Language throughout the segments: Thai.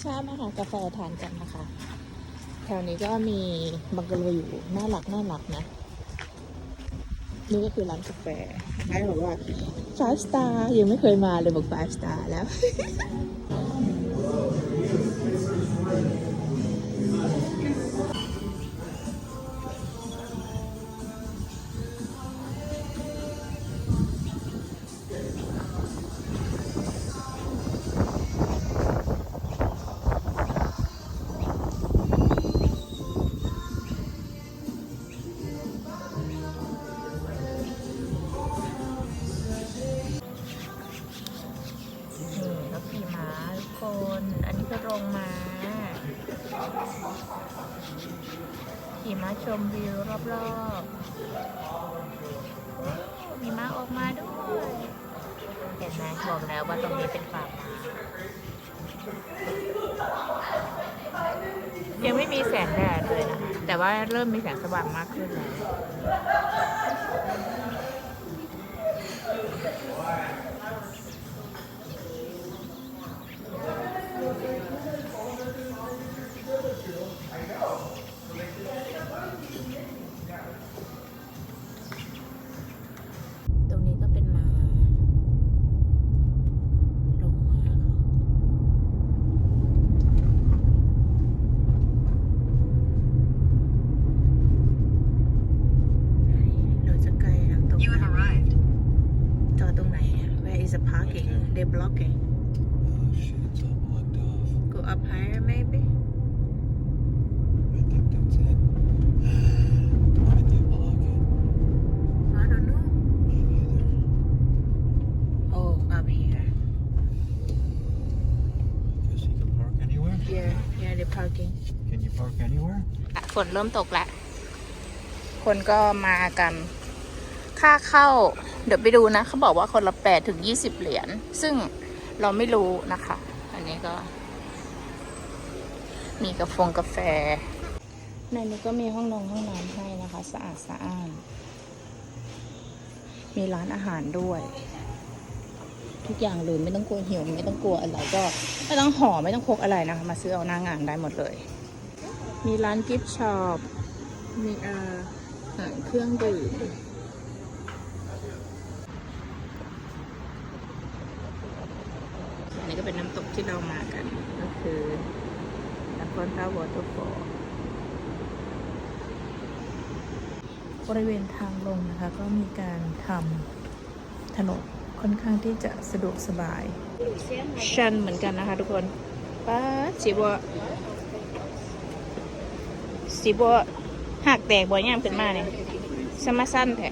เช้าๆมาหากาแฟทานกันนะคะ แถวนี้ก็มีบังกะโลอยู่น่ารักน่ารักนะ นี่ก็คือร้านกาแฟนายบอกว่า five star ยังไม่เคยมาเลยบอก five star แล้ว ขี่ม้าชมวิวรอบๆ มีม้าออกมาด้วยเห็นไหมบอกแล้วว่าตรงนี้เป็นฟาร์มม้ายังไม่มีแสงแดดเลยนะ แต่ว่าเริ่มมีแสงสว่างมากขึ้นแล้ว ตรงนี้ก็เป็นมาลงมาเขาไหนเราจะไกลน้ำตก You have arrived. จอดตรงไหนอะ Where is the parking they blocking Oh shit, it's all blocked off. go up higher maybe I think that's it. Why did they block it? I don't know Me neither. oh up here Guess you can park anywhere? yeah yeah the parking Can you park anywhere? ฝนเริ่มตกแล้ว คนก็มากัน ค่าเข้า เดี๋ยวไปดูนะเขาบอกว่าคนละแปดถึงยี่สิบเหรียญซึ่งเราไม่รู้นะคะ อันนี้ก็ มีกาแฟกาแฟ ในนี้ก็มีห้องนงห้องน้ำให้นะคะ สะอาดสะอ้านมีร้านอาหารด้วย ทุกอย่างเลยไม่ต้องกลัวหิวไม่ต้องกลัวอะไรก็ไม่ต้องห่อไม่ต้องพกอะไรนะคะ มาซื้อเอาหน้างานได้หมดเลย มีร้านกิฟต์ช็อปมีเอ่ออาเครื่องดื่ม อันนี้ก็เป็นน้ำตกที่เรามากัน ก็คือนครท่าวอเตอร์ฟอล บริเวณทางลงนะคะ ก็มีการทำถนนค่อนข้างที่จะสะดวกสบาย ชันเหมือนกันนะคะทุกคนป้าดสิบัวสิบัวหักแตกบ่อยย่างเป็นมาเนี่ยสมาสั้นแท้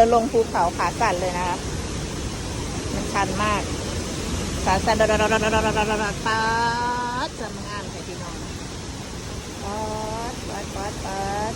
ดินลงภูเขาขาสั่นเลยนะคะ มันชันมาก ขาสั่นดดดดดดดดดป๊าดจะมางานใส่พี่น้องป๊าดป๊าดป๊าดป๊าด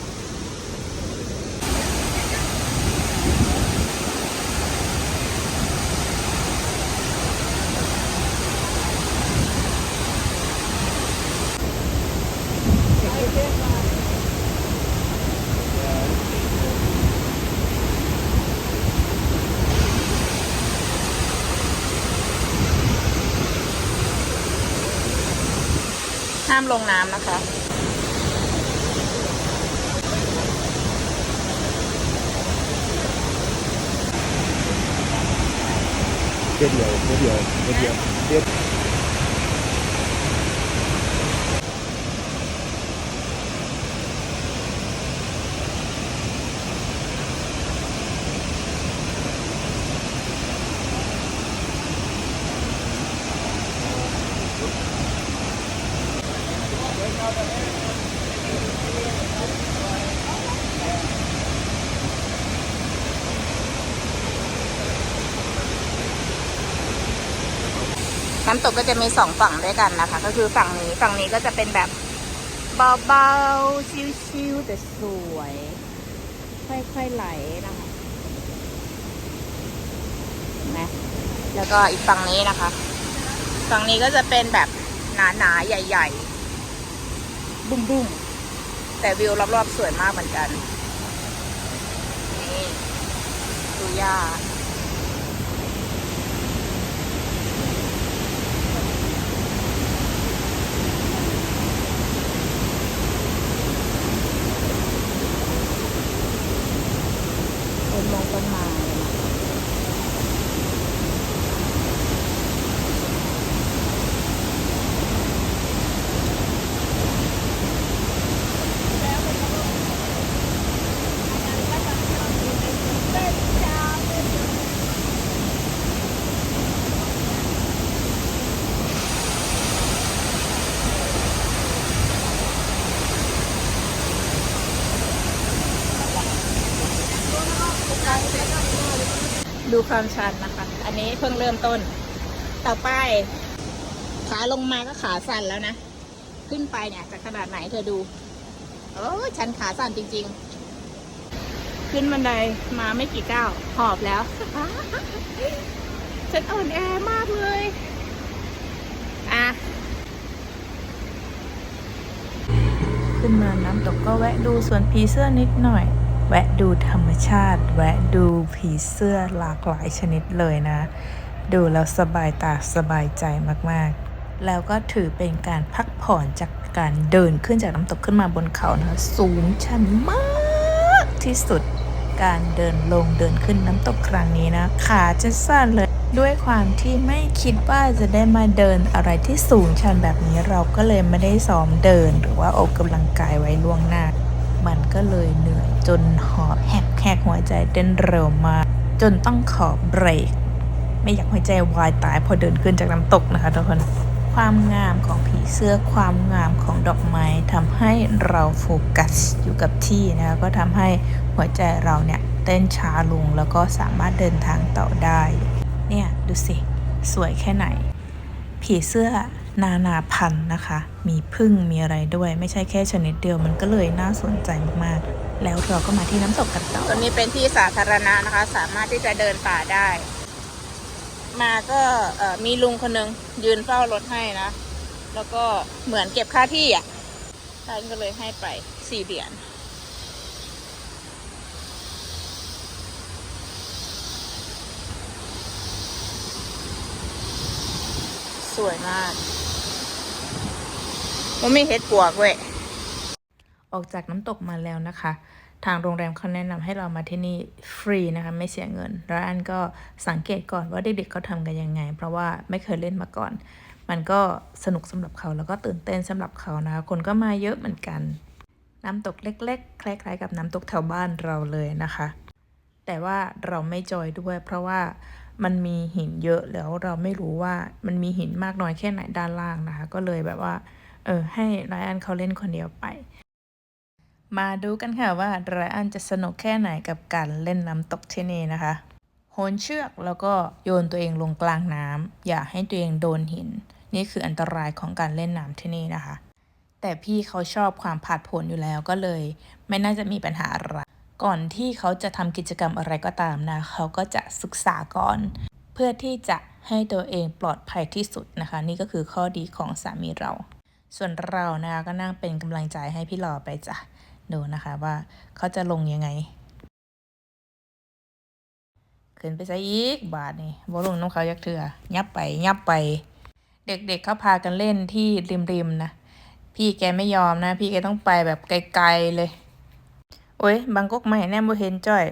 ห้ามลงน้ำนะคะเดี๋ยเดี๋ยวเดี๋ยวเดี๋ยวเดี๋ยว น้ำตกก็จะมีสองฝั่งด้วยกันนะคะ ก็คือฝั่งนี้ฝั่งนี้ก็จะเป็นแบบเบาๆชิวๆแต่สวย ค่อยๆไหลนะคะนไหมแล้วก็อีกฝั่งนี้นะคะ ฝั่งนี้ก็จะเป็นแบบหนาๆใหญ่ ๆ บุ้มๆแต่วิวรอบๆสวยมากเหมือนกัน นี่ดูหญ้า เป็นมองต้นไม้นะคะดู ความชันนะคะ อันนี้เพิ่งเริ่มต้น ต่อไป ขาลงมาก็ขาสั่นแล้วนะ ขึ้นไปเนี่ยจะขนาดไหนเธอดู โอ้ชันขาสั่นจริง ๆ ขึ้นบันไดมาไม่กี่ก้าวหอบแล้ว ฉันอ่อนแอมากเลย อะขึ้นมาน้ำตกก็แวะดูสวนผีเสื้อนิดหน่อย แวะดูธรรมชาติ แวะดูผีเสื้อหลากหลายชนิดเลยนะ ดูแล้วสบายตาสบายใจมากๆ แล้วก็ถือเป็นการพักผ่อนจากการเดินขึ้นจากน้ำตกขึ้นมาบนเขานะคะสูงชันมากที่สุดการเดินลงเดินขึ้นน้ำตกครั้งนี้นะ ขาจะสั่นเลยด้วยความที่ไม่คิดว่าจะได้มาเดินอะไรที่สูงชันแบบนี้เราก็เลยไม่ได้ซ้อมเดิน หรือว่าออกกำลังกายไว้ล่วงหน้า มันก็เลยเหนื่อย จนหอบแหกแหกหัวใจเต้นเร็วมากจนต้องขอเบรก ไม่อยากหัวใจวายตายพอเดินขึ้นจากน้ำตกนะคะทุกคนความงามของผีเสื้อความงามของดอกไม้ทำให้เราโฟกัสอยู่กับที่นะคะก็ทำให้หัวใจเราเนี่ยเต้นช้าลงแล้วก็สามารถเดินทางต่อได้ เนี่ยดูสิ สวยแค่ไหน ผีเสื้อ นานาพันธุ์นะคะ มีพึ่งมีอะไรด้วย ไม่ใช่แค่ชนิดเดียวมันก็เลยน่าสนใจมากๆ แล้วเราก็มาที่น้ำตกกันต่อตรงนี้เป็นที่สาธารณะนะคะ สามารถที่จะเดินป่าได้ มาก็มีลุงคนหนึ่งยืนเฝ้ารถให้นะ แล้วก็เหมือนเก็บค่าที่อะท่านก็เลยให้ไปสี่เหรียญสวยมาก มันไม่เห็ดปวกเว้ยออกจากน้ำตกมาแล้วนะคะ ทางโรงแรมเขาแนะนำให้เรามาที่นี่ฟรีนะคะ ไม่เสียเงิน แล้วอันก็สังเกตก่อนว่าเด็กๆเขาทำกันยังไง เพราะว่าไม่เคยเล่นมาก่อน มันก็สนุกสำหรับเขาแล้วก็ตื่นเต้นสำหรับเขานะคะ คนก็มาเยอะเหมือนกัน น้ำตกเล็ก ๆ คล้าย ๆ กับน้ำตกแถวบ้านเราเลยนะคะ แต่ว่าเราไม่จอยด้วย เพราะว่ามันมีหินเยอะแล้วเราไม่รู้ว่ามันมีหินมากน้อยแค่ไหนด้านล่างนะคะ ก็เลยแบบว่า เออให้ไรอันเขาเล่นคนเดียวไป มาดูกันค่ะว่าไรอันจะสนุกแค่ไหนกับการเล่นน้ำตกที่นี่นะคะโหนเชือกแล้วก็โยนตัวเองลงกลางน้ำอย่าให้ตัวเองโดนหิน นี่คืออันตรายของการเล่นน้ำที่นี่นะคะ แต่พี่เขาชอบความผาดโผนอยู่แล้วก็เลย ไม่น่าจะมีปัญหาอะไรก่อนที่เขาจะทำกิจกรรมอะไรก็ตามนะเขาก็จะศึกษาก่อน เพื่อที่จะให้ตัวเองปลอดภัยที่สุดนะคะ นี่ก็คือข้อดีของสามีเรา ส่วนเรานะคะก็นั่งเป็นกำลังใจให้พี่หล่อไปจ้ะดูนะคะว่าเขาจะลงยังไง ขึ้นไปซะอีกบาทนี่บ่ลงน้องเขายักเถื่อยับไปยับไป เด็กๆเเขาพากันเล่นที่ริมๆนะพี่แกไม่ยอมนะ พี่แกต้องไปแบบไกลๆเลย โอ้ยบางกกไม่แน่บ่เห็นจ้อย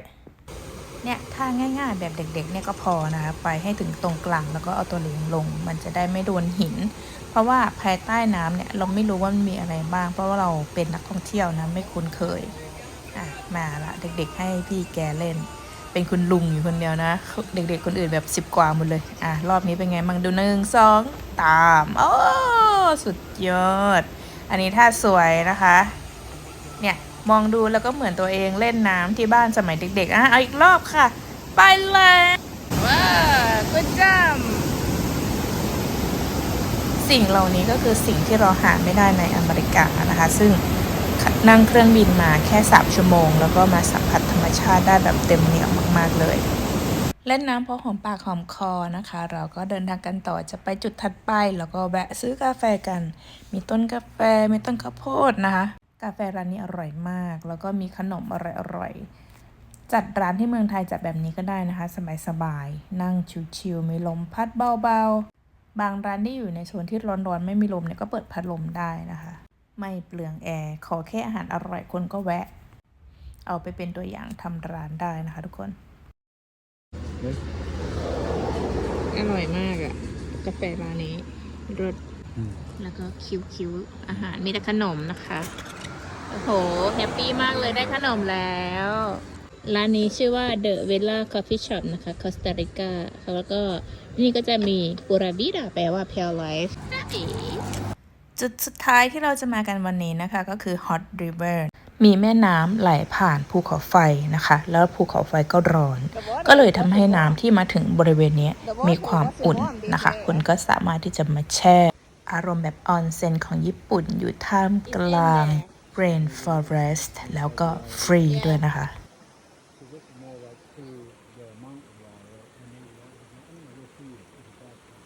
เนี่ยถ้าง่ายๆ แบบเด็กๆเนี่ยก็พอนะคะไปให้ถึงตรงกลางแล้วก็เอาตัวเหรียญลง มันจะได้ไม่โดนหิน เพราะว่าภายใต้น้ำเนี่ยเราไม่รู้ว่ามันมีอะไรบ้าง เพราะว่าเราเป็นนักท่องเที่ยวนะไม่คุ้นเคยอะมาละเด็กๆให้พี่แกเล่น เป็นคุณลุงอยู่คนเดียวนะ เด็กๆคนอื่นแบบสิบกว่าหมดเลยอะรอบนี้เป็นไงมั่งดูหนึ่งสองตามโอ้สุดยอด อันนี้ท่าสวยนะคะ เนี่ยมองดูแล้วก็เหมือนตัวเองเล่นน้ำที่บ้านสมัยเด็กๆอะเอาอีกรอบค่ะ ไปเลยว้ากุจำ สิ่งเหล่านี้ก็คือสิ่งที่เราหาไม่ได้ในอเมริกานะคะ ซึ่งนั่งเครื่องบินมาแค่ 3 ชั่วโมง แล้วก็มาสัมผัสธรรมชาติได้แบบเต็มเหนียวมาก ๆ เลย เล่นน้ำพอหอมปากหอมคอนะคะ เราก็เดินทางกันต่อจะไปจุดถัดไป แล้วก็แวะซื้อกาแฟกัน มีต้นกาแฟ มีต้นข้าวโพดนะคะ กาแฟร้านนี้อร่อยมาก แล้วก็มีขนมอร่อยๆจัดร้านที่เมืองไทยจัดแบบนี้ก็ได้นะคะ สบายๆนั่งชิวๆมีลมพัดเบาๆ บางร้านที่อยู่ในโซนที่ร้อนๆ ไม่มีลมเนี่ยก็เปิดพัดลมได้นะคะ ไม่เปลืองแอร์ขอแค่อาหารอร่อยคนก็แวะ เอาไปเป็นตัวอย่างทำร้านได้นะคะทุกคน อร่อยมากอะกาแฟร้านนี้รสแล้วก็คิ้วๆอาหารมีแต่ขนมนะคะ โอ้โห แฮปปี้มากเลยได้ขนมแล้ว ร้านนี้ชื่อว่า The Villa Coffee Shop นะคะคอสตาริกาแล้วก็นี่ก็จะมีปูราบิดาแปลว่า Pale Life จุดสุดท้ายที่เราจะมากันวันนี้นะคะ ก็คือ Hot River มีแม่น้ำไหลผ่านภูเขาไฟนะคะ แล้วภูเขาไฟก็ร้อน ก็เลยทำให้น้ำที่มาถึงบริเวณนี้มีความอุ่นนะคะ คุณก็สามารถที่จะมาแช่ อารมณ์แบบออนเซ็นของญี่ปุ่นอยู่ท่ามกลาง Rain Forest แล้วก็ฟรีด้วยนะคะ So this is more like through the mountain water, and then you want to anyway, you'll see it. It's back there.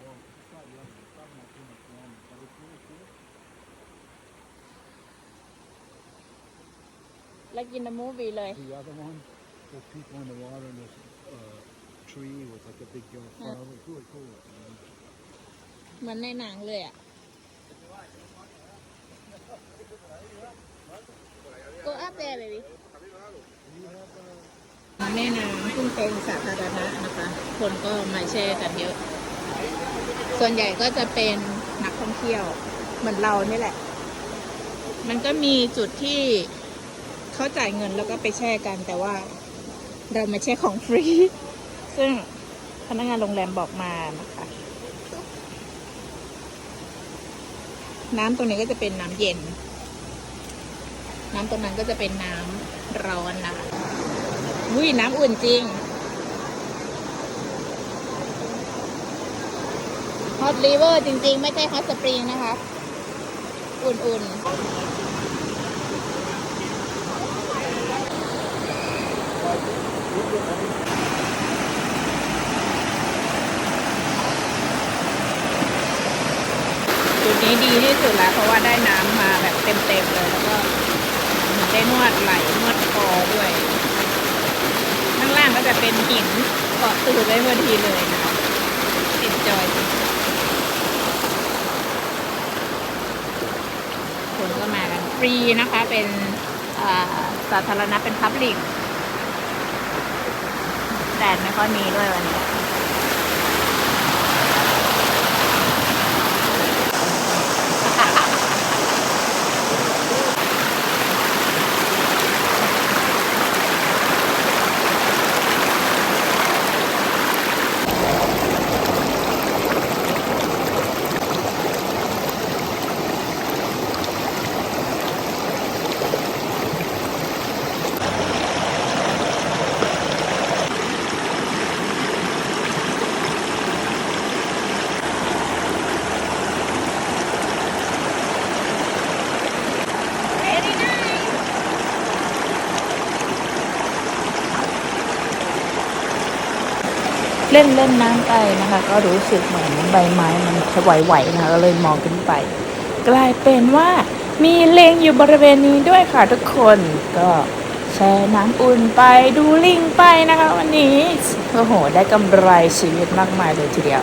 Well, it's not yet. It's probably not too much longer, but it's really cool. like in the movie เลย The other one, there's people in the water and this uh, tree with like a big uh, flower. It's really cool. man. เหมือนในหนังเลยอะ Go up there baby แม่น้ำซึ่งเป็นสาธารณะนะคะ คนก็มาแช่กันเยอะ ส่วนใหญ่ก็จะเป็นนักท่องเที่ยว เหมือนเรานี่แหละ มันก็มีจุดที่ เขาจ่ายเงินแล้วก็ไปแช่กัน แต่ว่าเรามาแช่ของฟรี ซึ่งพนักงานโรงแรมบอกมานะคะ น้ำตรงนี้ก็จะเป็นน้ำเย็น น้ำตรงนั้นก็จะเป็นน้ำร้อนนะคะอุ้ยน้ำอุ่นจริง ฮอตรีเวอร์จริง ๆ ไม่ใช่ฮอตสปริงนะคะ อุ่นๆ จุดนี้ดีที่สุดแล้วเพราะว่าได้น้ำมาแบบเต็มๆเลยแล้วก็เหมือนได้นวดไหล่นวดคอด้วย ข้างล่างก็จะเป็นหินเกาะตูดไว้พอดีเลยนะคะติดจอยคนก็มากันฟรีนะคะเป็นสาธารณะเป็นพับลิกแดดไม่ค่อยมีด้วยวันนี้ เล่นเล่นน้ำไปนะคะ ก็รู้สึกเหมือนใบไม้มันไหวๆนะคะก็เลยมองขึ้นไป กลายเป็นว่ามีเลงอยู่บริเวณนี้ด้วยค่ะทุกคนก็แช่น้ำอุ่นไปดูลิงไปนะคะ วันนี้โอ้โห ได้กำไรชีวิตมากมายเลยทีเดียว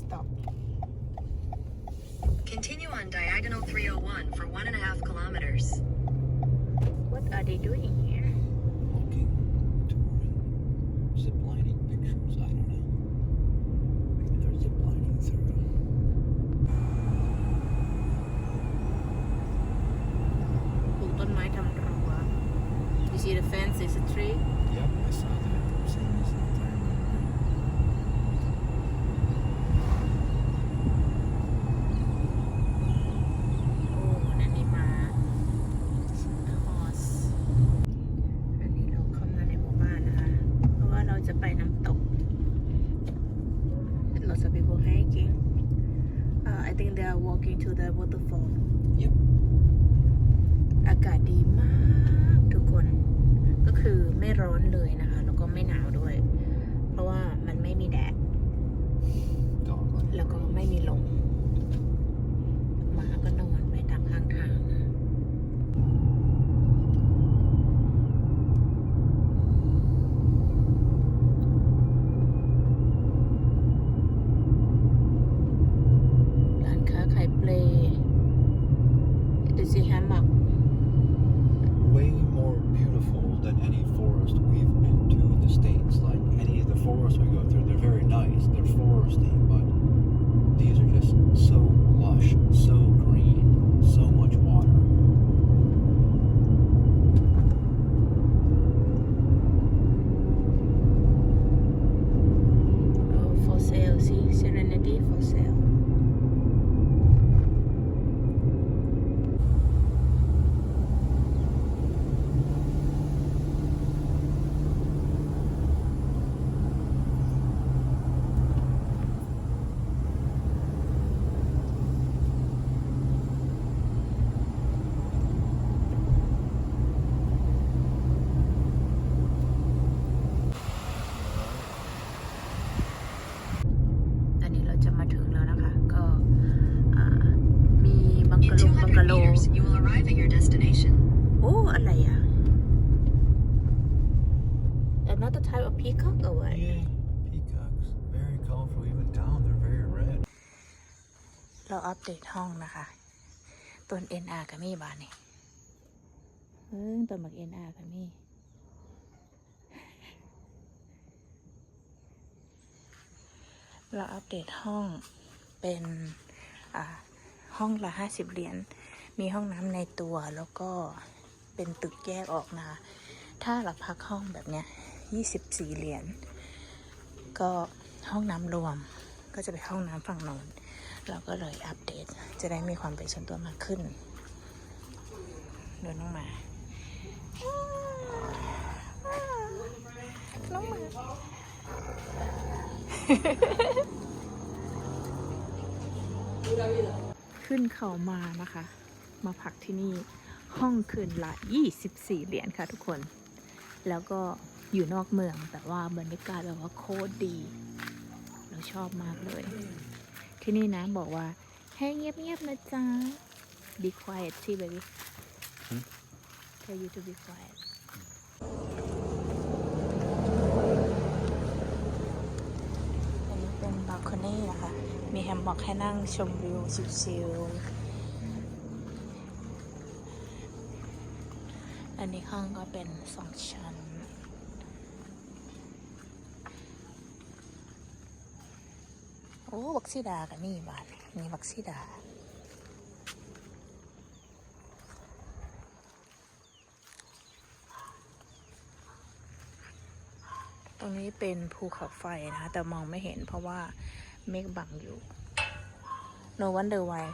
stop. Continue on diagonal 301 for one and a half kilometers. What are they doing to the waterfall Yep. อากาศดีมากทุกคน ก็คือไม่ร้อนเลยนะคะ แล้วก็ไม่หนาวด้วย forests we go through, they're very nice, they're foresty, อ้อะไรอะ Another type of peacock or what Yay, peacocks. Very colorful, even down, they're very red. เราอัปเดตห้องนะคะต้น NR กับมี่บานนี่เออต้นบัก NR กับมี่เราอัปเดตห้องเป็นอ่าห้องละห้าสิบเหรียญ มีห้องน้ำในตัวแล้วก็ เป็นตึกแยกออกนะคะ ถ้าเราพักห้องแบบเนี้ยยี่สิบสี่เหรียญ ก็ห้องน้ำรวม ก็จะไปห้องน้ำฝั่งโน้น เราก็เลยอัปเดต จะได้มีความเป็นส่วนตัวมากขึ้นเดินน้องหมา น้องหมาขึ้นเขามานะคะ มาพักที่นี่ ห้องคืนละ 24 เหรียญค่ะทุกคน แล้วก็อยู่นอกเมืองแต่ว่าบรรยากาศแบบว่าโคตรดี เราชอบมากเลย ที่นี่นะบอกว่าให้เงียบๆนะจ๊ะ be quiet ที่ baby tell you to be quiet อันนี้เป็นบาลคอนี่นะคะ มีแฮมม็อกให้นั่งชมวิวชิลๆ อันนี้ห้องก็เป็นสองชั้น โอ้บักซีดากับนี่บ้านนี่บักซีดาตรงนี้เป็นภูเขาไฟนะคะแต่มองไม่เห็นเพราะว่าเมฆบังอยู่ No wonder why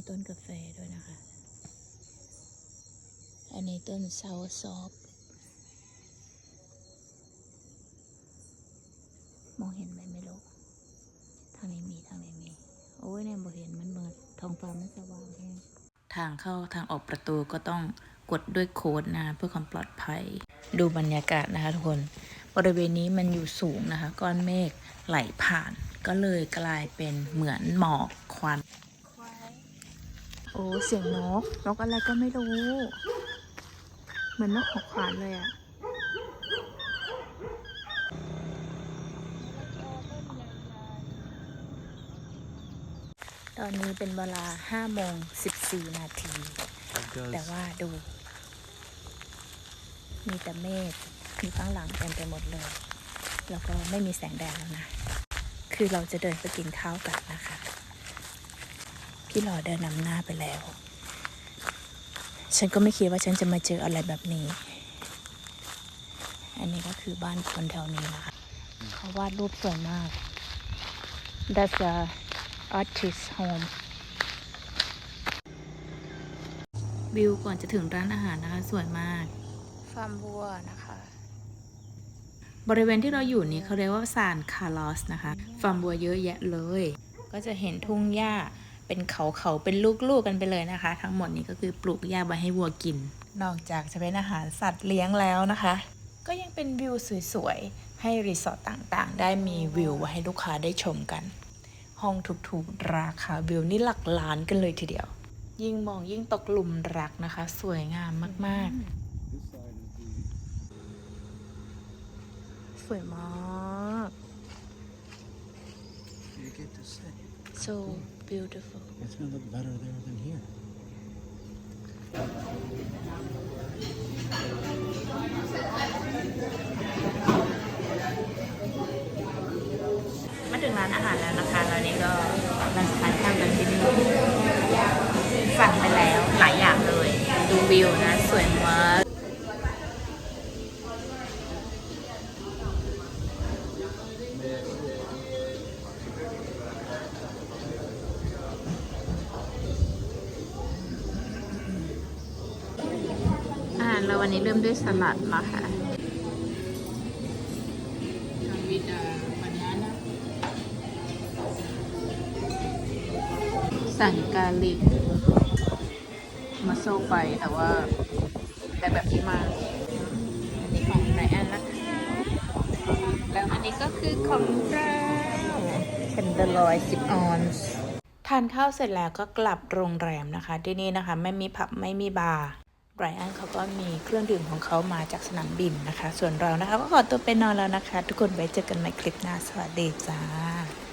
มีต้นกาแฟด้วยนะคะ อันนี้ต้นซาวซอฟมองเห็นไหมไม่รู้ ทางนี้มีทางนี้มี โอ้ยเนี่ยบ่เห็นมันเบิดทองฟ้ามันสว่างแฮงทางเข้าทางออกประตูก็ต้องกดด้วยโค้ดนะเพื่อความปลอดภัย ดูบรรยากาศนะคะทุกคน บริเวณนี้มันอยู่สูงนะคะ ก้อนเมฆไหลผ่าน ก็เลยกลายเป็นเหมือนหมอกควัน อ้เสียงนก นกอะไรก็ไม่รู้ เหมือนนกหัวขวานเลยอะตอนนี้เป็นเวลา5โมง14 นาที แต่ว่าดู มีแต่เมฆมีข้างหลังเต็มไปหมดเลย แล้วก็ไม่มีแสงแดดแล้วนะ คือเราจะเดินไปกินข้าวกันนะคะ พี่หล่อเดินนำหน้าไปแล้ว ฉันก็ไม่คิดว่าฉันจะมาเจออะไรแบบนี้ อันนี้ก็คือบ้านคนแถวนี้นะคะเขาวาดรูปสวยมาก That's a artist home วิวก่อนจะถึงร้านอาหารนะคะ สวยมาก ฟาร์มวัวนะคะ บริเวณที่เราอยู่นี้เขาเรียกว่าซานคาร์ลอสนะคะ ฟาร์มวัวเยอะแยะเลย ก็จะเห็นทุ่งหญ้า เป็นเขาเขาๆเป็นลูกๆกันไปเลยนะคะ ทั้งหมดนี้ก็คือปลูกหญ้าไว้ให้วัวกิน นอกจากจะเป็นอาหารสัตว์เลี้ยงแล้วนะคะ ก็ยังเป็นวิวสวยๆ ให้รีสอร์ทต่างๆ ได้มีวิวไว้ให้ลูกค้าได้ชมกัน ห้องถูกๆ ราคาวิวนี่หลักล้านกันเลยทีเดียว ยิ่งมองยิ่งตกหลุมรักนะคะ สวยงามมากๆ สวยมาก You get to sit. so beautiful It's gonna look better there than here. มาถึงร้านอาหารแล้วนะคะ แล้วนี่ก็ร้านทานข้าวกันที่นี่สั่งไปแล้วหลายอย่างเลย ดูวิวนะสวยมาก เราวันนี้เริ่มด้วยสลัดนะคะวิดาบานาน่าสั่งกาลิกมาโซไปแต่ว่าแต่แบบที่มา อันนี้ของไรอันนะคะ แล้วอันนี้ก็คือของเราเคนเดลอยสิบออนซ์ทานข้าวเสร็จแล้วก็กลับโรงแรมนะคะ ที่นี่นะคะ ไม่มีผับไม่มีบาร์ ไบรอันเขาก็มีเครื่องดื่มของเขามาจากสนามบินนะคะ ส่วนเรานะคะ ก็ขอตัวไปนอนแล้วนะคะ ทุกคนไว้เจอกันในคลิปหน้า สวัสดีจ้า